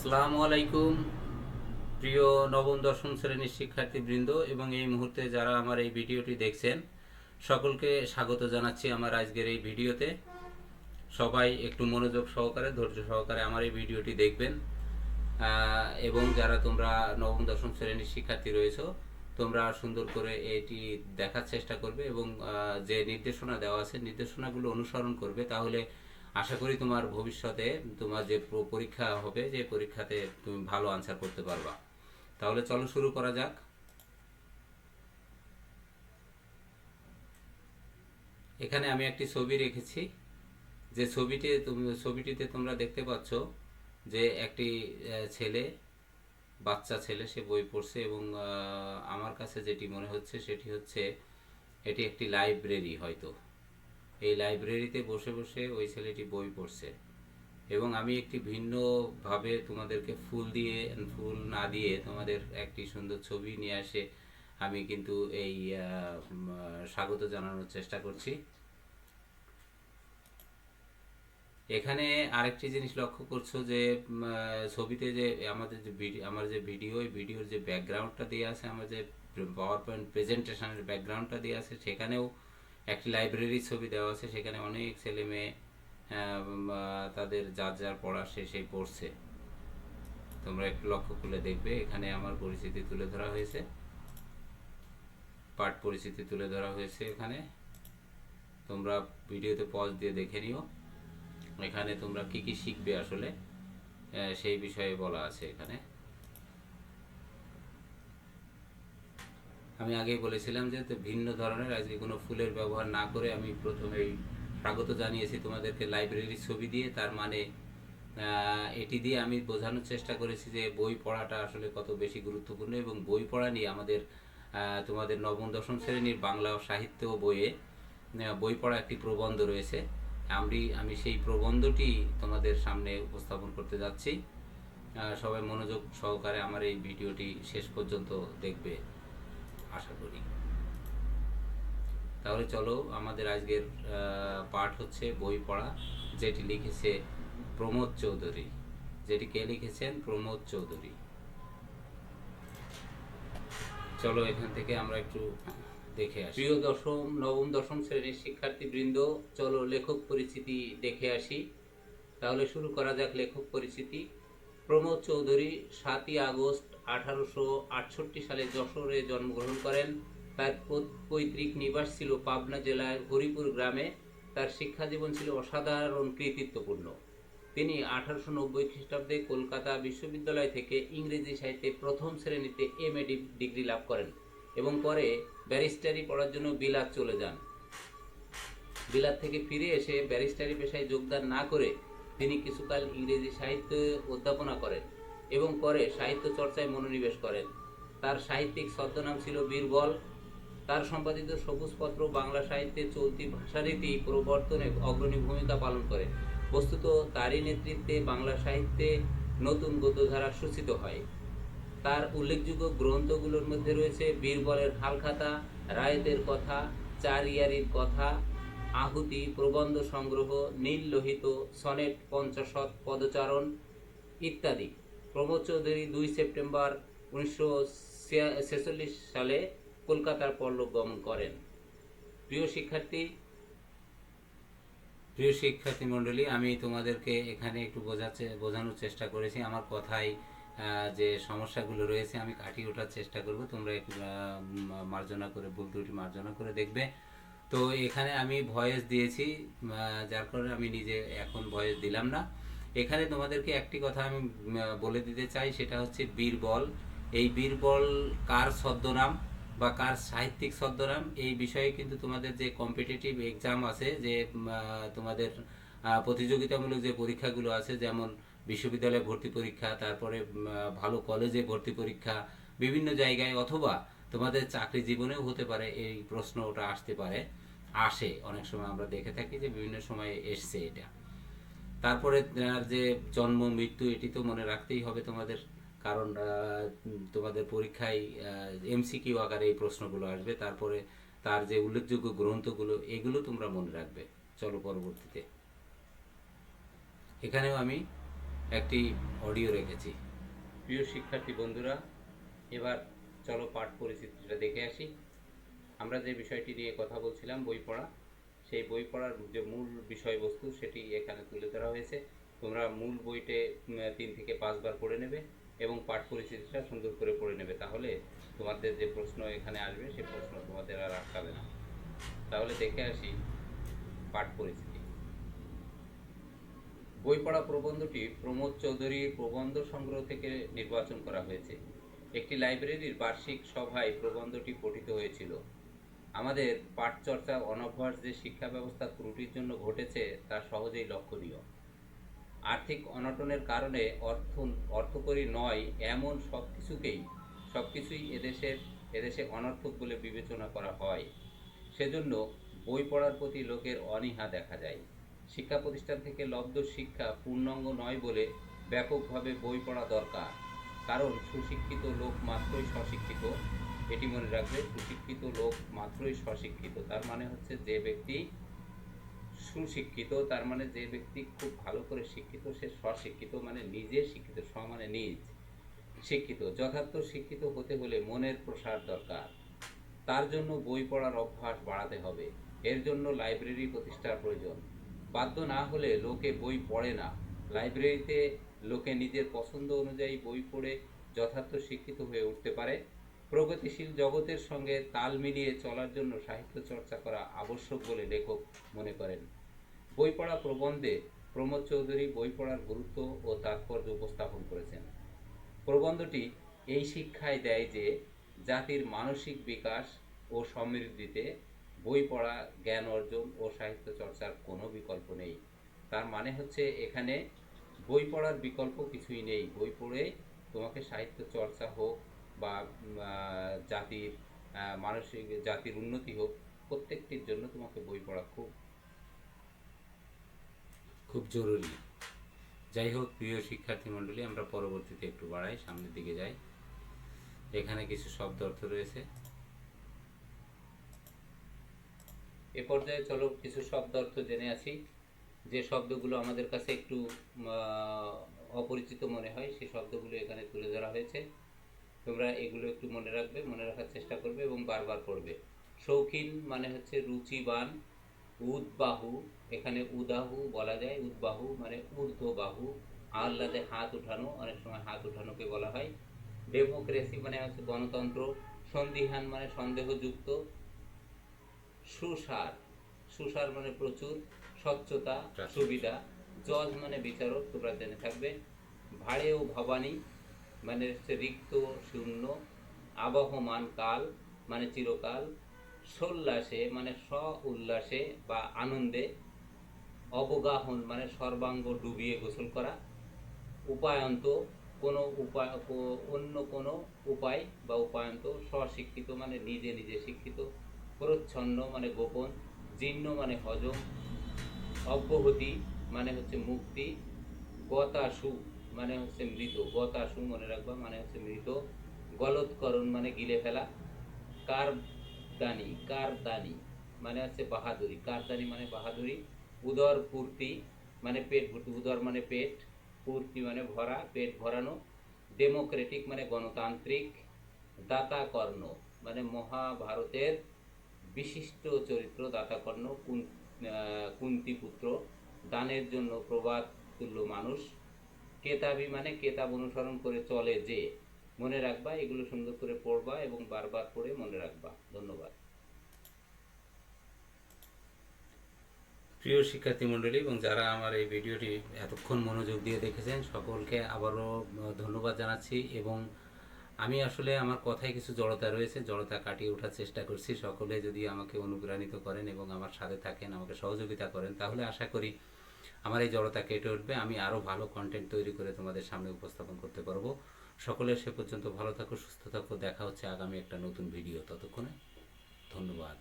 আসসালামু আলাইকুম, প্রিয় নবম, দশম শ্রেণির শিক্ষার্থীবৃন্দ এবং এই মুহূর্তে যারা আমার এই ভিডিওটি দেখছেন, সকলকে স্বাগত জানাচ্ছি আমার আজকের এই ভিডিওতে। সবাই একটু মনোযোগ সহকারে, ধৈর্য সহকারে আমার এই ভিডিওটি দেখবেন। এবং যারা তোমরা নবম, দশম শ্রেণির শিক্ষার্থী রয়েছো, তোমরা সুন্দর করে এটি দেখার চেষ্টা করবে এবং যে নির্দেশনা দেওয়া আছে, নির্দেশনাগুলো অনুসরণ করবে, তাহলে আশা করি তোমার ভবিষ্যতে তোমার যে পরীক্ষা হবে, যে পরীক্ষাতে তুমি ভালো আনসার করতে পারবা। তাহলে চলো শুরু করা যাক। এখানে আমি একটি ছবি রেখেছি। যে ছবিটি ছবিটিতে তোমরা দেখতে পাচ্ছ যে একটি ছেলে, বাচ্চা ছেলে, সে বই পড়ছে এবং আমার কাছে যেটি মনে হচ্ছে সেটি হচ্ছে, এটি একটি লাইব্রেরি হয়তো। এই লাইব্রেরিতে বসে বসে ওই ছেলেটি বই পড়ছে। এবং আমি একটি ভিন্নভাবে তোমাদেরকে ফুল দিয়ে, ফুল না দিয়ে তোমাদের একটি সুন্দর ছবি নিয়ে আসে আমি কিন্তু এই স্বাগত জানানোর চেষ্টা করছি। এখানে আরেকটি জিনিস লক্ষ্য করছ যে ছবিতে যে আমাদের যে আমার যে ভিডিও ভিডিওর যে ব্যাকগ্রাউন্ডটা দেওয়া আছে, আমার যে পাওয়ার পয়েন্ট প্রেজেন্টেশনের ব্যাকগ্রাউন্ডটা দেওয়া আছে, সেখানেও একটি লাইব্রেরির ছবি দেওয়া আছে, সেখানে অনেক ছেলে মেয়ে তাদের যার যার পড়া সেই পড়ছে। তোমরা একটু লক্ষ্য করলে দেখবে, এখানে আমার পরিচিতি তুলে ধরা হয়েছে। পাঠ পরিচিতি তুলে ধরা হয়েছে এখানে। তোমরা ভিডিওতে পজ দিয়ে দেখে নিও। এখানে তোমরা কি কি শিখবে আসলে সেই বিষয়ে বলা আছে এখানে। আমি আগেই বলেছিলাম যে ভিন্ন ধরনের আজকে কোনো ফুলের ব্যবহার না করে আমি প্রথমেই স্বাগত জানিয়েছি তোমাদেরকে লাইব্রেরির ছবি দিয়ে, তার মানে এটি দিয়ে আমি বোঝানোর চেষ্টা করেছি যে বই পড়াটা আসলে কত বেশি গুরুত্বপূর্ণ এবং বই পড়া নিয়ে আমাদের তোমাদের নবম, দশম শ্রেণির বাংলা সাহিত্য বইয়ে বই পড়া একটি প্রবন্ধ রয়েছে। আমি আমি সেই প্রবন্ধটি তোমাদের সামনে উপস্থাপন করতে যাচ্ছি। সবাই মনোযোগ সহকারে আমার এই ভিডিওটি শেষ পর্যন্ত দেখবে। আশা করি। তাহলে চলো, আমাদের আজকের পাঠ হচ্ছে বই পড়া, যেটি লিখেছে প্রমোদ চৌধুরী। যেটি কে লিখেছেন? প্রমোদ চৌধুরী। চলো এখান থেকে আমরা একটু দেখে আসি। প্রিয় দশম, নবম, দশম শ্রেণির শিক্ষার্থীবৃন্দ, চলো লেখক পরিচিতি দেখে আসি। তাহলে শুরু করা যাক লেখক পরিচিতি। প্রমোদ চৌধুরী, সাতই আগস্ট আঠারোশো আটষট্টি সালে যশোরে জন্মগ্রহণ করেন। তার পৈতৃক নিবাস ছিল পাবনা জেলার হরিপুর গ্রামে। তার শিক্ষা জীবন ছিল অসাধারণ কৃতিত্বপূর্ণ। তিনি আঠারোশো নব্বই খ্রিস্টাব্দে কলকাতা বিশ্ববিদ্যালয় থেকে ইংরেজি সাহিত্যে প্রথম শ্রেণীতে এম এ ডিগ্রি লাভ করেন এবং পরে ব্যারিস্টারি পড়ার জন্য বিলাত চলে যান। বিলাত থেকে ফিরে এসে ব্যারিস্টারি পেশায় যোগদান না করে তিনি কিছুকাল ইংরেজি সাহিত্য অধ্যাপনা করেন এবং পরে সাহিত্য চর্চায় মনোনিবেশ করেন। তার সাহিত্যিক ছদ্মনাম ছিল বীরবল। তার সম্পাদিত সবুজপত্র বাংলা সাহিত্যে চলতি ভাষারীতি প্রবর্তনে অগ্রণী ভূমিকা পালন করে। বস্তুত তারই নেতৃত্বে বাংলা সাহিত্যে নতুন গতধারা সূচিত হয়। তার উল্লেখযোগ্য গ্রন্থগুলোর মধ্যে রয়েছে বীরবলের হালখাতা, রায়তের কথা, চার ইয়ারির কথা আহুতি, প্রবন্ধ সংগ্রহ নীল লোহিত সনেট, পঞ্চাশত, পদচারণ ইত্যাদি। প্রমোদ চৌধুরী দুই সেপ্টেম্বর উনিশশো ছেচল্লিশ সালে কলকাতার পরলোক গমন করেন। প্রিয় শিক্ষার্থী প্রিয় শিক্ষার্থী মণ্ডলী, আমি তোমাদেরকে এখানে একটু বোঝাচ্ছে, বোঝানোর চেষ্টা করেছি। আমার কথায় যে সমস্যাগুলো রয়েছে, আমি কাটিয়ে ওঠার চেষ্টা করব। তোমরা একটু মার্জনা করে, ভুল ত্রুটি মার্জনা করে দেখবে। তো এখানে আমি ভয়েস দিয়েছি যার কারণে আমি নিজে এখন ভয়েস দিলাম না। এখানে তোমাদেরকে একটি কথা আমি বলে দিতে চাই, সেটা হচ্ছে বীরবল। এই বীরবল কার ছদ্মনাম বা কার সাহিত্যিক ছদ্মনাম? এই বিষয়ে কিন্তু তোমাদের যে কম্পিটিটিভ এক্সাম আছে, যে তোমাদের প্রতিযোগিতামূলক যে পরীক্ষাগুলো আছে, যেমন বিশ্ববিদ্যালয়ে ভর্তি পরীক্ষা, তারপরে ভালো কলেজে ভর্তি পরীক্ষা, বিভিন্ন জায়গায় অথবা তোমাদের চাকরি জীবনেও হতে পারে, এই প্রশ্ন ওটা আসতে পারে, আসে। অনেক সময় আমরা দেখে থাকি যে বিভিন্ন সময়ে এসছে এটা। তারপরে যে জন্ম, মৃত্যু, এটি তো মনে রাখতেই হবে তোমাদের, কারণ তোমাদের পরীক্ষায় এমসিকিউ আকারে এই প্রশ্নগুলো আসবে। তারপরে তার যে উল্লেখযোগ্য গ্রন্থগুলো, এগুলো তোমরা মনে রাখবে। চলো পরবর্তীতে। এখানেও আমি একটি অডিও রেখেছি। প্রিয় শিক্ষার্থী বন্ধুরা, এবার চলো পাঠ পরিচিতিটা দেখে আসি। আমরা যে বিষয়টি নিয়ে কথা বলছিলাম, বই পড়া, সেই বই পড়ার যে মূল বিষয়বস্তু সেটি এখানে তুলে ধরা হয়েছে। তোমরা মূল বইটে তিন থেকে পাঁচবার পড়ে নেবে এবং পাঠ পরিচিতিটা সুন্দর করে পড়ে নেবে। তাহলে তোমাদের যে প্রশ্ন এখানে আসবে সেই প্রশ্ন তোমাদের আর আটকাবে না। তাহলে দেখে আসি পাঠ পরিচিতি বই পড়া প্রবন্ধটি প্রমোদ চৌধুরীর প্রবন্ধ সংগ্রহ থেকে নির্বাচন করা হয়েছে। একটি লাইব্রেরির বার্ষিক সভায় প্রবন্ধটি পঠিত হয়েছিল। আমাদের পাঠচর্চা অনভ্যাস যে শিক্ষা ব্যবস্থা ত্রুটির জন্য ঘটেছে, তা সহজেই লক্ষণীয়। আর্থিক অনটনের কারণে অর্থ, অর্থকরী নয়, এমন সব কিছুকেই সব কিছুই এদেশের, এদেশে অনর্থক বলে বিবেচনা করা হয়। সেজন্য বই পড়ার প্রতি লোকের অনীহা দেখা যায়। শিক্ষা প্রতিষ্ঠান থেকে লব্ধ শিক্ষা পূর্ণাঙ্গ নয় বলে ব্যাপকভাবে বই পড়া দরকার। কারণ সুশিক্ষিত লোক মাত্রই স্বশিক্ষিত, এটি মনে রাখবে, সুশিক্ষিত লোক মাত্রই স্বশিক্ষিত। তার মানে হচ্ছে যে ব্যক্তি সুশিক্ষিত, তার মানে যে ব্যক্তি খুব ভালো করে শিক্ষিত, সে স্বশিক্ষিত মানে নিজে শিক্ষিত স্ব মানে নিজ শিক্ষিত। যথার্থ শিক্ষিত হতে হলে মনের প্রসার দরকার। তার জন্য বই পড়ার অভ্যাস বাড়াতে হবে। এর জন্য লাইব্রেরি প্রতিষ্ঠার প্রয়োজন। বাধ্য না হলে লোকে বই পড়ে না। লাইব্রেরিতে লোকে নিজের পছন্দ অনুযায়ী বই পড়ে যথার্থ শিক্ষিত হয়ে উঠতে পারে। প্রগতিশীল জগতের সঙ্গে তাল মিলিয়ে চলার জন্য সাহিত্য চর্চা করা আবশ্যক বলে লেখক মনে করেন। বই পড়া প্রবন্ধে প্রমোদ চৌধুরী বই পড়ার গুরুত্ব ও তাৎপর্য উপস্থাপন করেছেন। প্রবন্ধটি এই শিক্ষায় দেয় যে, জাতির মানসিক বিকাশ ও সমৃদ্ধিতে বই পড়া, জ্ঞান অর্জন ও সাহিত্য চর্চার কোনো বিকল্প নেই। তার মানে হচ্ছে এখানে বই পড়ার বিকল্প কিছুই নেই। বই পড়ে তোমাকে সাহিত্য চর্চা হোক বা জাতির মানসিক, জাতির উন্নতি হোক, প্রত্যেকটির জন্য তোমাকে বই পড়া খুব খুব জরুরি। যাই হোক, প্রিয় শিক্ষার্থী মণ্ডলী, আমরা পরবর্তীতে একটু বাড়াই, সামনের দিকে যাই। এখানে কিছু শব্দ অর্থ রয়েছে। এ পর্যায়ে চলো কিছু শব্দ অর্থ জেনে আসি। যে শব্দগুলো আমাদের কাছে একটু অপরিচিত মনে হয় সেই শব্দগুলো এখানে তুলে ধরা হয়েছে। তোমরা এগুলো একটু মনে রাখবে, মনে রাখার চেষ্টা করবে এবং বারবার পড়বে। শৌখিন মানে হচ্ছে রুচিবান, উদ্বাহু, এখানে উদাহু বলা যায়, উদ্বাহু মানে ঊর্ধ্ব বাহু আহ্লাদে হাত উঠানো, অনেক সময় হাত উঠানোকে বলা হয়। ডেমোক্রেসি মানে হচ্ছে গণতন্ত্র, সন্দিহান মানে সন্দেহযুক্ত, সুসার সুসার মানে প্রচুর স্বচ্ছতা সুবিধা জজ মানে বিচারক তোমরা জেনে থাকবে। ভাড়ে ও ভবানী মানে হচ্ছে রিক্ত শূন্য আবহমান কাল মানে চিরকাল সোল্লাসে মানে স্ব উল্লাসে বা আনন্দে অবগাহন মানে সর্বাঙ্গ ডুবিয়ে গোসল করা উপায়ন্ত কোনো উপায় অন্য কোনো উপায় বা উপায়ন্ত স্বশিক্ষিত মানে নিজে নিজে শিক্ষিত প্রচ্ছন্ন মানে গোপন জীর্ণ মানে হজম অব্যাহতি মানে হচ্ছে মুক্তি গতাসু মানে হচ্ছে মৃত গতাসু মনে রাখবা মানে হচ্ছে মৃত, গলৎকরণ মানে গিলে ফেলা, কারদানি কারদানি মানে হচ্ছে বাহাদুরি, কারদানি মানে বাহাদুরি, উদর পূর্তি মানে পেট ভর্তি, উদর মানে পেট, পূর্তি মানে ভরা, পেট ভরানো, ডেমোক্রেটিক মানে গণতান্ত্রিক দাতা কর্ণ মানে মহাভারতের বিশিষ্ট চরিত্র দাতাকর্ণ কুন আহ, কুন্তিপুত্র দানের জন্য প্রবাদ তুল্য মানুষ। কেতাবি মানে কেতাব অনুসরণ করে চলে যে। মনে রাখবা এগুলো সুন্দর করে পড়বা এবং বারবার পড়ে মনে রাখবা। ধন্যবাদ। প্রিয় শিক্ষার্থী মণ্ডলী এবং যারা আমার এই ভিডিওটি এতক্ষণ মনোযোগ দিয়ে দেখেছেন সকলকে আবারও ধন্যবাদ জানাচ্ছি এবং আমি আসলে আমার কথায় কিছু জড়তা রয়েছে, জড়তা কাটিয়ে ওঠার চেষ্টা করছি। সকলে যদি আমাকে অনুপ্রাণিত করেন এবং আমার সাথে থাকেন, আমাকে সহযোগিতা করেন, তাহলে আশা করি আমার এই জড়তা কেটে উঠবে। আমি আরও ভালো কন্টেন্ট তৈরি করে তোমাদের সামনে উপস্থাপন করতে পারব। সকলে সে পর্যন্ত ভালো থাকো, সুস্থ থাকো। দেখা হচ্ছে আগামী একটা নতুন ভিডিও ততক্ষণে ধন্যবাদ।